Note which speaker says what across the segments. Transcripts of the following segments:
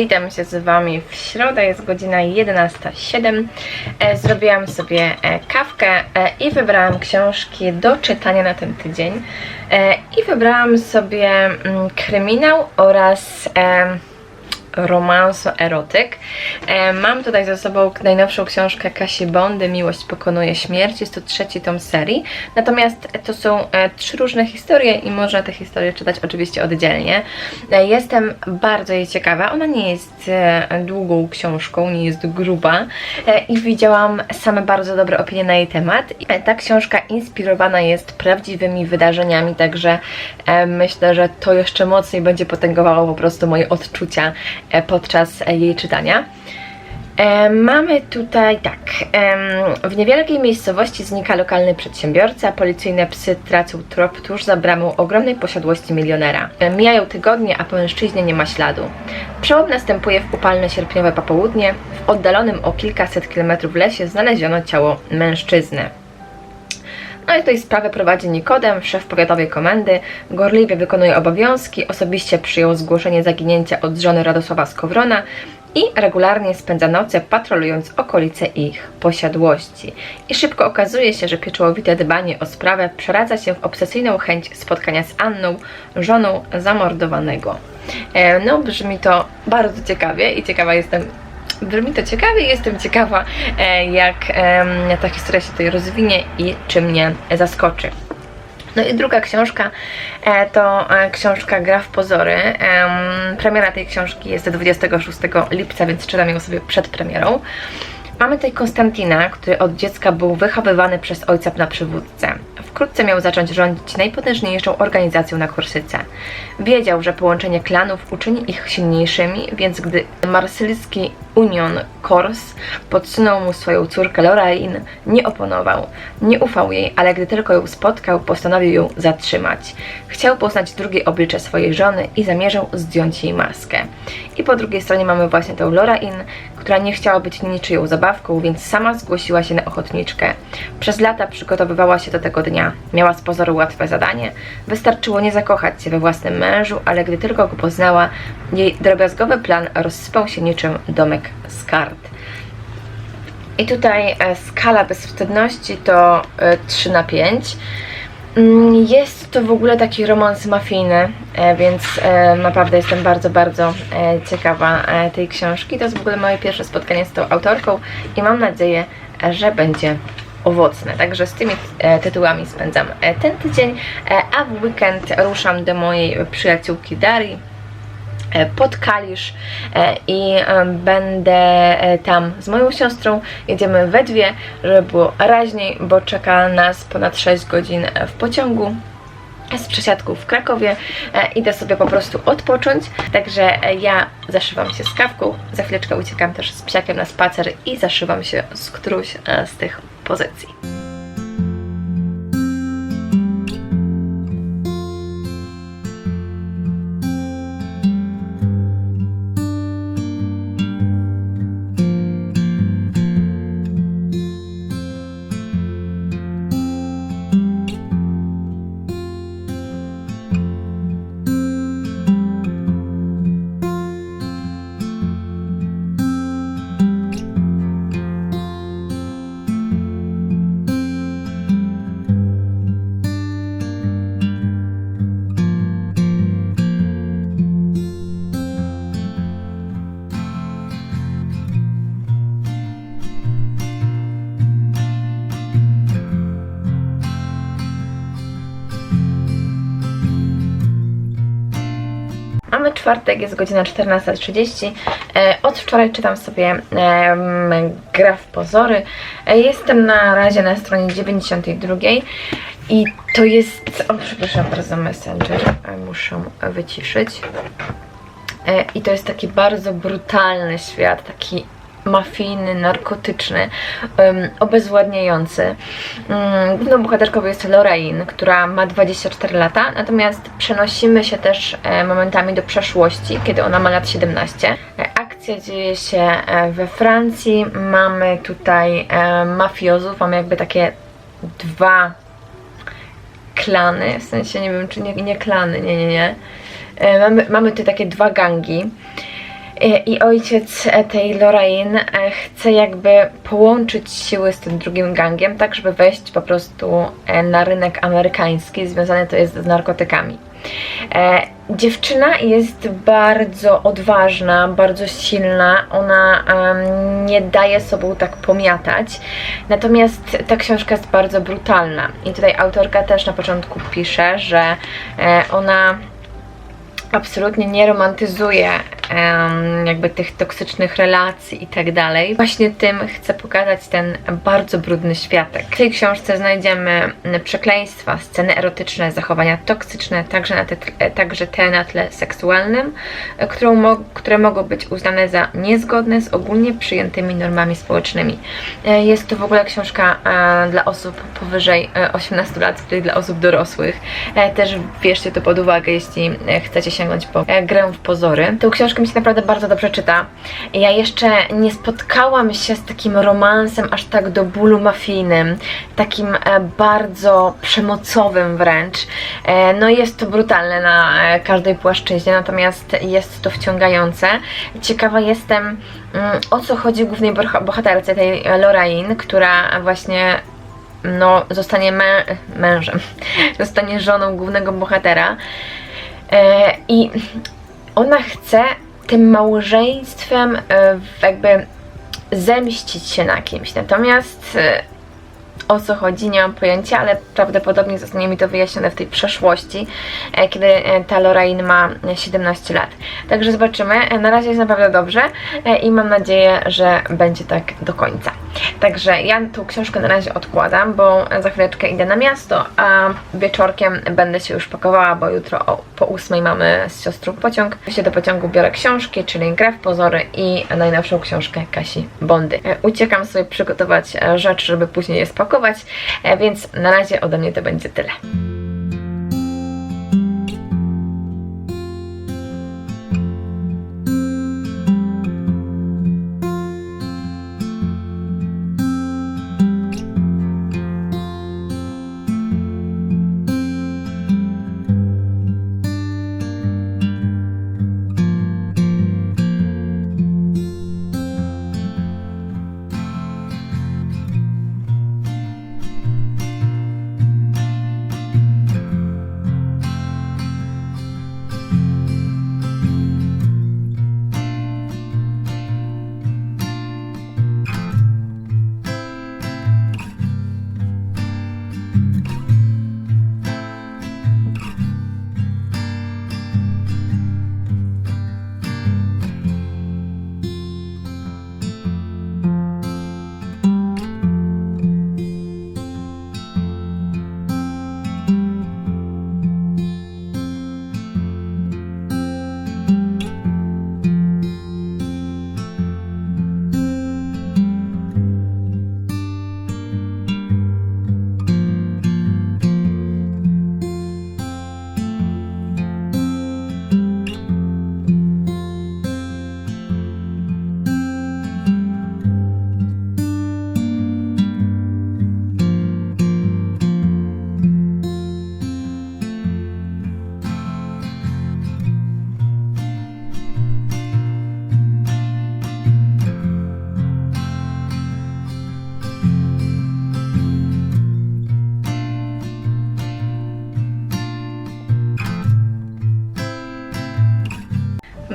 Speaker 1: witam się z Wami w środę, jest godzina 11.07. E, Zrobiłam sobie e, kawkę e, i wybrałam książki do czytania na ten tydzień. I wybrałam sobie mm, kryminał oraz romanso erotyk. E, mam tutaj ze sobą najnowszą książkę Kasi Bondy, Miłość pokonuje śmierć. Jest to trzeci tom serii. Natomiast to są e, trzy różne historie i można te historie czytać oczywiście oddzielnie. E, jestem bardzo jej ciekawa. Ona nie jest długą książką, nie jest gruba i widziałam same bardzo dobre opinie na jej temat. Ta książka inspirowana jest prawdziwymi wydarzeniami, także myślę, że to jeszcze mocniej będzie potęgowało po prostu moje odczucia podczas e, jej czytania. E, Mamy tutaj tak. W niewielkiej miejscowości znika lokalny przedsiębiorca. Policyjne psy tracą trop tuż za bramą ogromnej posiadłości milionera. E, Mijają tygodnie, a po mężczyźnie nie ma śladu. Przełom następuje w upalne sierpniowe popołudnie. W oddalonym o kilkaset kilometrów lesie znaleziono ciało mężczyzny. No i tutaj sprawę prowadzi Nikodem, szef powiatowej komendy. Gorliwie wykonuje obowiązki, osobiście przyjął zgłoszenie zaginięcia od żony Radosława Skowrona i regularnie spędza noce patrolując okolice ich posiadłości. I szybko okazuje się, że pieczołowite dbanie o sprawę przeradza się w obsesyjną chęć spotkania z Anną, żoną zamordowanego. E, No, brzmi to bardzo ciekawie i ciekawa jestem, Brzmi to ciekawie jestem ciekawa, e, jak ta historia się tutaj rozwinie i czy mnie zaskoczy. No i druga książka e, to e, książka Gra w pozory. Em, Premiera tej książki jest 26 lipca, więc czytam ją sobie przed premierą. Mamy tutaj Konstantina, który od dziecka był wychowywany przez ojca na przywódcę. Wkrótce miał zacząć rządzić najpotężniejszą organizacją na Korsyce. Wiedział, że połączenie klanów uczyni ich silniejszymi, więc gdy marsylski Union Kors podsunął mu swoją córkę Lorraine, nie oponował. Nie ufał jej, ale gdy tylko ją spotkał, postanowił ją zatrzymać. Chciał poznać drugie oblicze swojej żony i zamierzał zdjąć jej maskę. I po drugiej stronie mamy właśnie tą Lorraine, która nie chciała być niczyją zabawką, więc sama zgłosiła się na ochotniczkę. Przez lata przygotowywała się do tego dnia. Miała z pozoru łatwe zadanie. Wystarczyło nie zakochać się we własnym mężu, ale gdy tylko go poznała, jej drobiazgowy plan rozsypał się niczym domek z kart. I tutaj e, skala bezwstydności to e, 3 na 5. Mm, Jest to w ogóle taki romans mafijny, e, więc e, naprawdę jestem bardzo, bardzo e, ciekawa tej książki. To jest w ogóle moje pierwsze spotkanie z tą autorką i mam nadzieję, że będzie owocne. Także z tymi tytułami spędzam ten tydzień, a w weekend ruszam do mojej przyjaciółki Darii pod Kalisz e, i e, będę e, tam z moją siostrą. Jedziemy we dwie, żeby było raźniej, bo czeka nas ponad 6 godzin e, w pociągu z przesiadką w Krakowie. E, Idę sobie po prostu odpocząć, także e, ja zaszywam się z kawką, za chwileczkę uciekam też z psiakiem na spacer i zaszywam się z którąś e, z tych pozycji. Czwartek, jest godzina 14.30. E, Od wczoraj czytam sobie Gra w pozory. E, Jestem na razie na stronie 92 i to jest... O, przepraszam bardzo, Messenger. E, Muszę wyciszyć. I to jest taki bardzo brutalny świat, taki mafijny, narkotyczny, obezwładniający. Um, główną bohaterką jest Lorraine, która ma 24 lata, natomiast przenosimy się też e, momentami do przeszłości, kiedy ona ma lat 17. E, akcja dzieje się e, we Francji, mamy tutaj e, mafiozów, mamy jakby takie dwa klany, w sensie nie wiem czy nie, nie klany, nie, nie, nie. Mamy, mamy tutaj takie dwa gangi. I, i ojciec e, tej Lorraine e, chce jakby połączyć siły z tym drugim gangiem, tak żeby wejść po prostu e, na rynek amerykański, związany to jest z narkotykami. E, dziewczyna jest bardzo odważna, bardzo silna, ona em, nie daje sobą tak pomiatać, natomiast ta książka jest bardzo brutalna. I tutaj autorka też na początku pisze, że e, ona absolutnie nie romantyzuje jakby tych toksycznych relacji i tak dalej. Właśnie tym chcę pokazać ten bardzo brudny światek. W tej książce znajdziemy przekleństwa, sceny erotyczne, zachowania toksyczne, także, na te, e, także te na tle seksualnym, e, którą które mogą być uznane za niezgodne z ogólnie przyjętymi normami społecznymi. E, Jest to w ogóle książka dla osób powyżej e, 18 lat, czyli dla osób dorosłych. Też bierzcie to pod uwagę, jeśli chcecie sięgnąć po grę w pozory. Tą książkę mi się naprawdę bardzo dobrze czyta. Ja jeszcze nie spotkałam się z takim romansem aż tak do bólu mafijnym, takim e, bardzo przemocowym wręcz. E, No jest to brutalne na e, każdej płaszczyźnie, natomiast jest to wciągające. Ciekawa jestem, mm, o co chodzi głównej boha- bohaterce tej Lorraine, która właśnie no, zostanie mę mężem, zostanie żoną głównego bohatera. I ona chce tym małżeństwem e, jakby zemścić się na kimś. Natomiast e, o co chodzi, nie mam pojęcia, ale prawdopodobnie zostanie mi to wyjaśnione w tej przeszłości, e, kiedy e, ta Lorraine ma e, 17 lat. Także zobaczymy. E, Na razie jest naprawdę dobrze e, i mam nadzieję, że będzie tak do końca. Także ja tą książkę na razie odkładam, bo za chwileczkę idę na miasto, a wieczorkiem będę się już pakowała, bo jutro o, po 8 mamy z siostrą pociąg. Się do pociągu biorę książki, czyli grę w pozory i najnowszą książkę Kasi Bondy. E, Uciekam sobie przygotować e, rzeczy, żeby później je spakować, e, więc na razie ode mnie to będzie tyle.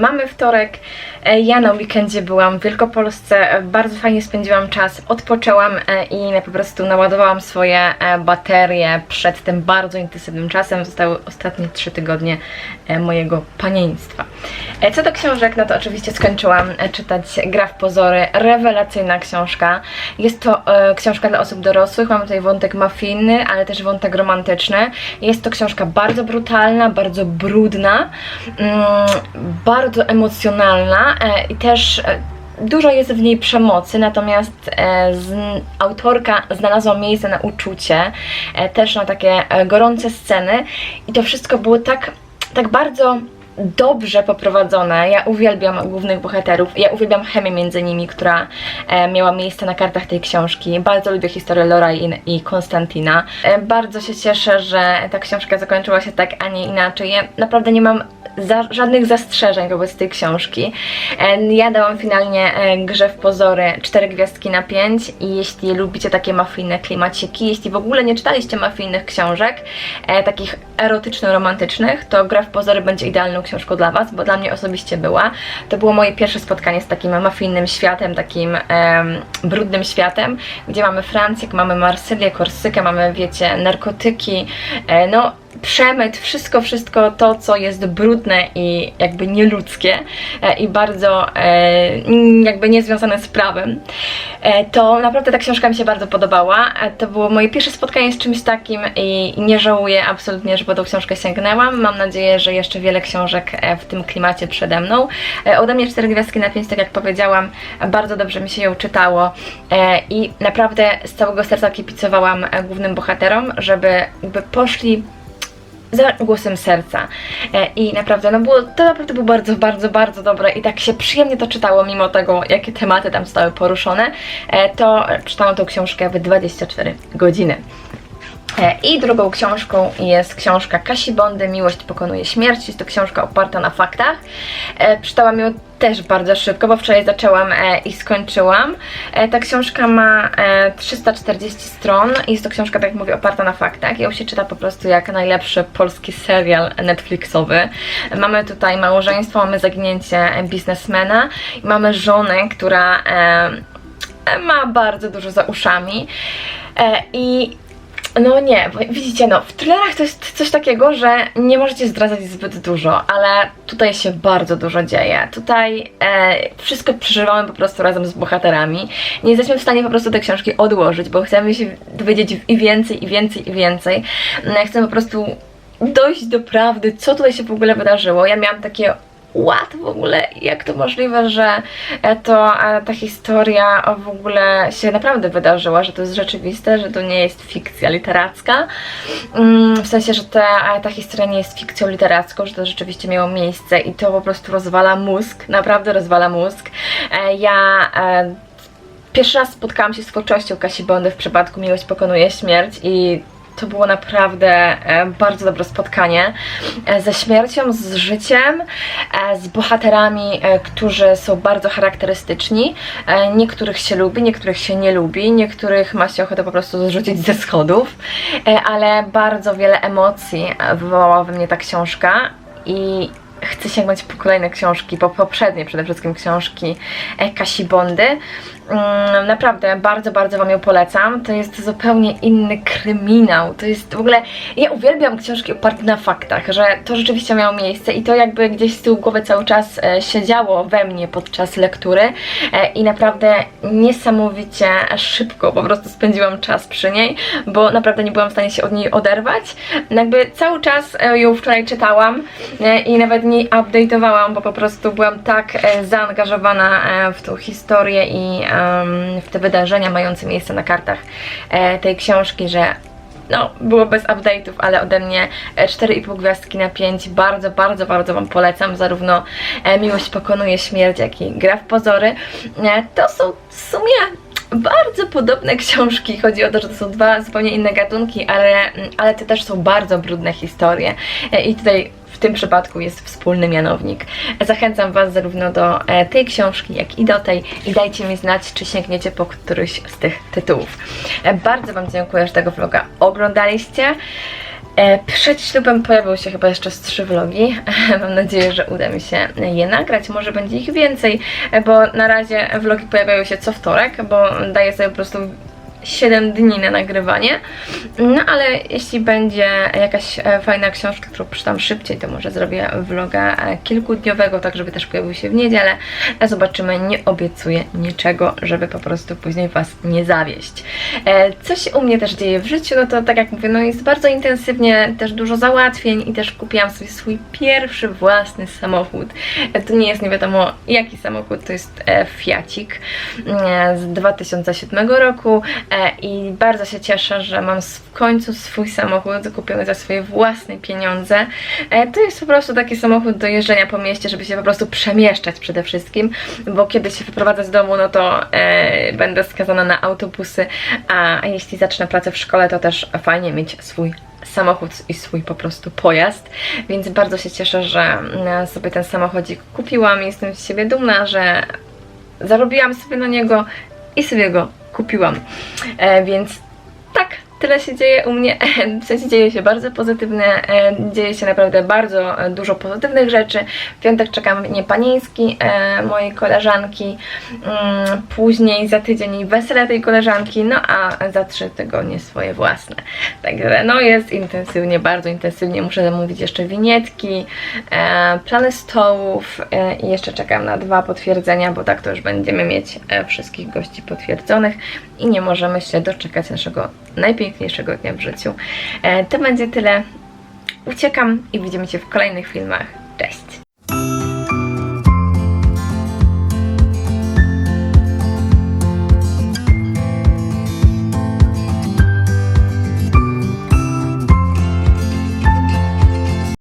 Speaker 1: Mamy wtorek. E, Ja na weekendzie byłam w Wielkopolsce, e, bardzo fajnie spędziłam czas, odpoczęłam e, i po prostu naładowałam swoje baterie przed tym bardzo intensywnym czasem. Zostały ostatnie trzy tygodnie mojego panieństwa. Co do książek, no to oczywiście skończyłam czytać Gra w pozory, rewelacyjna książka. Jest to książka dla osób dorosłych, mamy tutaj wątek mafijny, ale też wątek romantyczny. Jest to książka bardzo brutalna, bardzo brudna, mm, bardzo emocjonalna e, i też e, dużo jest w niej przemocy, natomiast e, autorka znalazła miejsce na uczucie, też na takie gorące sceny i to wszystko było tak, tak bardzo dobrze poprowadzone. Ja uwielbiam głównych bohaterów. Ja uwielbiam chemię między nimi, która miała miejsce na kartach tej książki. Bardzo lubię historię Lora i, Konstantina. Bardzo się cieszę, że ta książka zakończyła się tak, a nie inaczej. Ja naprawdę nie mam za, żadnych zastrzeżeń wobec tej książki. E, Ja dałam finalnie e, grze w pozory 4 gwiazdki na 5 i jeśli lubicie takie mafijne klimaciki, jeśli w ogóle nie czytaliście mafijnych książek, e, takich erotyczno-romantycznych, to gra w pozory będzie idealną książką dla Was, bo dla mnie osobiście była. To było moje pierwsze spotkanie z takim mafijnym światem, takim em, brudnym światem, gdzie mamy Francję, mamy Marsylię, Korsykę, mamy, wiecie, narkotyki, no przemyt, wszystko, wszystko to, co jest brudne i jakby nieludzkie e, i bardzo e, jakby niezwiązane z prawem, e, to naprawdę ta książka mi się bardzo podobała. To było moje pierwsze spotkanie z czymś takim i nie żałuję absolutnie, że po tą książkę sięgnęłam. Mam nadzieję, że jeszcze wiele książek w tym klimacie przede mną. Ode mnie 4 gwiazdki na 5, tak jak powiedziałam, bardzo dobrze mi się ją czytało i naprawdę z całego serca kipicowałam głównym bohaterom, żeby jakby poszli za głosem serca. E, I naprawdę, no było, to naprawdę było bardzo, bardzo, bardzo dobre i tak się przyjemnie to czytało, mimo tego, jakie tematy tam zostały poruszone, e, to czytałam tą książkę w 24 godziny. E, I drugą książką jest książka Kasi Bondy Miłość pokonuje śmierć. Jest to książka oparta na faktach. Czytałam ją też bardzo szybko, bo wczoraj zaczęłam e, i skończyłam. E, Ta książka ma e, 340 stron. Jest to książka, tak jak mówię, oparta na faktach. Ją się czyta po prostu jak najlepszy polski serial Netflixowy. Mamy tutaj małżeństwo, mamy zaginięcie biznesmena i mamy żonę, która e, ma bardzo dużo za uszami. E, I no nie, bo widzicie, no w thrillerach to jest coś takiego, że nie możecie zdradzać zbyt dużo, ale tutaj się bardzo dużo dzieje. Tutaj e, wszystko przeżywamy po prostu razem z bohaterami. Nie jesteśmy w stanie po prostu tej książki odłożyć, bo chcemy się dowiedzieć i więcej, i więcej, i więcej. Ja chcę po prostu dojść do prawdy, co tutaj się w ogóle wydarzyło. Ja miałam takie What w ogóle? Jak to możliwe, że to e, ta historia w ogóle się naprawdę wydarzyła, że to jest rzeczywiste, że to nie jest fikcja literacka? Mm, W sensie, że ta, e, ta historia nie jest fikcją literacką, że to rzeczywiście miało miejsce i to po prostu rozwala mózg, naprawdę rozwala mózg. E, Ja pierwszy raz spotkałam się z twórczością Kasi Bondy w przypadku Miłość pokonuje śmierć i to było naprawdę e, bardzo dobre spotkanie e, ze śmiercią, z życiem, e, z bohaterami, którzy są bardzo charakterystyczni. Niektórych się lubi, niektórych się nie lubi, niektórych ma się ochotę po prostu zrzucić ze schodów, ale bardzo wiele emocji wywołała we mnie ta książka i chcę sięgnąć po kolejne książki, po poprzednie przede wszystkim książki Kasi Bondy. Mm, Naprawdę bardzo, bardzo Wam ją polecam. To jest zupełnie inny kryminał. To jest w ogóle. Ja uwielbiam książki oparte na faktach, że to rzeczywiście miało miejsce i to jakby gdzieś z tyłu głowy cały czas e, siedziało we mnie podczas lektury e, i naprawdę niesamowicie szybko po prostu spędziłam czas przy niej, bo naprawdę nie byłam w stanie się od niej oderwać. Jakby cały czas e, ją wczoraj czytałam i nawet nie update'owałam, bo po prostu byłam tak zaangażowana w tą historię i w te wydarzenia mające miejsce na kartach e, tej książki, że no, było bez update'ów, ale ode mnie e, 4,5 gwiazdki na 5. Bardzo, bardzo, bardzo Wam polecam. Zarówno e, Miłość pokonuje śmierć, jak i Gra w pozory. E, To są w sumie bardzo podobne książki. Chodzi o to, że to są dwa zupełnie inne gatunki, ale, ale to też są bardzo brudne historie. E, I tutaj tym przypadku jest wspólny mianownik. Zachęcam Was zarówno do e, tej książki, jak i do tej i dajcie mi znać, czy sięgniecie po któryś z tych tytułów. E, Bardzo Wam dziękuję, że tego vloga oglądaliście. E, Przed ślubem pojawią się chyba jeszcze trzy vlogi. Mam nadzieję, że uda mi się je nagrać. Może będzie ich więcej, bo na razie vlogi pojawiają się co wtorek, bo daję sobie po prostu 7 dni na nagrywanie. No ale jeśli będzie jakaś e, fajna książka, którą przeczytam szybciej, to może zrobię vloga e, kilkudniowego, tak żeby też pojawił się w niedzielę. A zobaczymy, nie obiecuję niczego, żeby po prostu później Was nie zawieść. E, Co się u mnie też dzieje w życiu, no to tak jak mówię, no jest bardzo intensywnie, też dużo załatwień i też kupiłam sobie swój pierwszy własny samochód. To nie jest nie wiadomo jaki samochód, to jest Fiacik z 2007 roku. E, i bardzo się cieszę, że mam w końcu swój samochód kupiony za swoje własne pieniądze. E, To jest po prostu taki samochód do jeżdżenia po mieście, żeby się po prostu przemieszczać przede wszystkim, bo kiedy się wyprowadzę z domu, no to e, będę skazana na autobusy, a jeśli zacznę pracę w szkole, to też fajnie mieć swój samochód i swój po prostu pojazd, więc bardzo się cieszę, że sobie ten samochodzik kupiłam. Jestem z siebie dumna, że zarobiłam sobie na niego i sobie go kupiłam. E, więc tak, tyle się dzieje u mnie. W sensie dzieje się bardzo pozytywne, e, dzieje się naprawdę bardzo e, dużo pozytywnych rzeczy. W piątek czekam nie panieński e, mojej koleżanki, mm, później za tydzień wesele tej koleżanki, no a za trzy tygodnie swoje własne. Także no jest intensywnie, bardzo intensywnie. Muszę zamówić jeszcze winietki, plany stołów i jeszcze czekam na dwa potwierdzenia, bo tak to już będziemy mieć wszystkich gości potwierdzonych i nie możemy się doczekać naszego najpiękniejszego dnia w życiu. E, to będzie tyle. Uciekam i widzimy się w kolejnych filmach. Cześć!